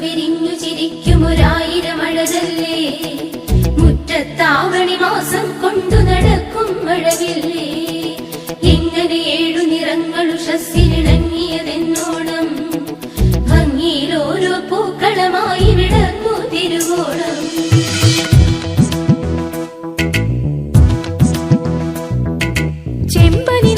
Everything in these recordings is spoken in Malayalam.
വിരിഞ്ഞു ചിരിക്കുമൊരായിരം അഴകല്ലേ? മുറ്റത്താവണി മാസം കൊണ്ടു നടക്കും മഴവില്ലേ? എങ്ങനെ ഏഴു നിറങ്ങൾ ഉഷസ്സിലിണങ്ങിയതെന്നോണം? ഭംഗിയിൽ ഓരോ പൂക്കളമായി വിടർന്നു തിരുവോണം. ചെമ്പനി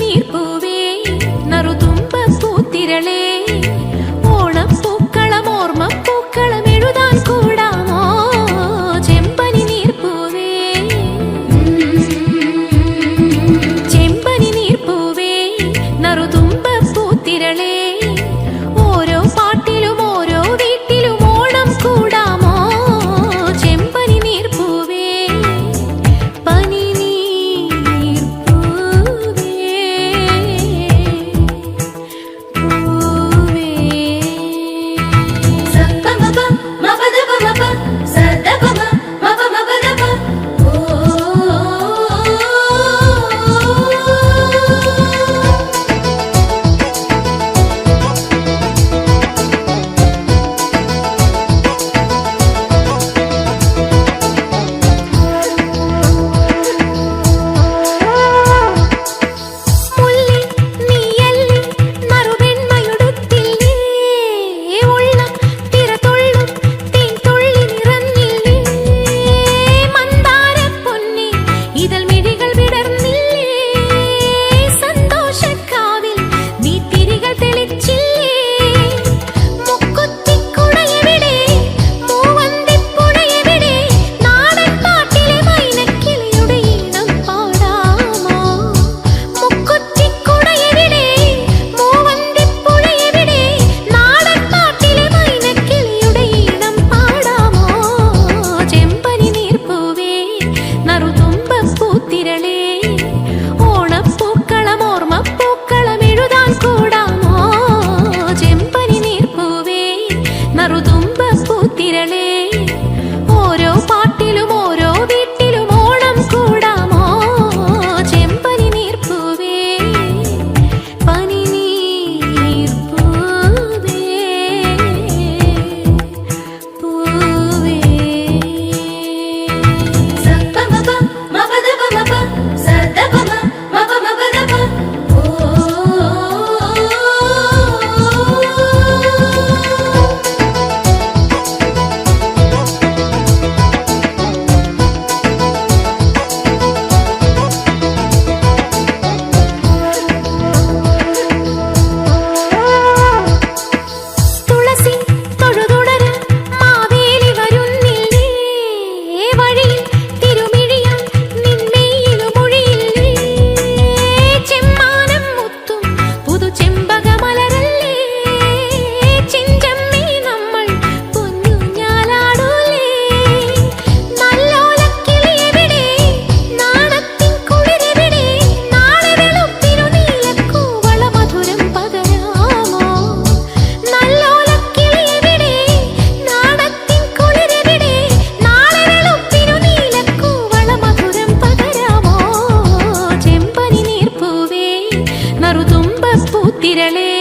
നറുതുമ്പ പൂത്തിരളേ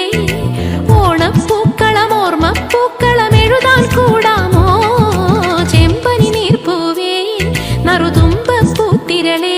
ഓണപ്പൂക്കളം ഓർമ്മപ്പൂക്കളം എഴുതാൻ കൂടാമോ? ചെമ്പനി നീർപ്പൂവേ നറുതുമ്പ പൂത്തിരളേ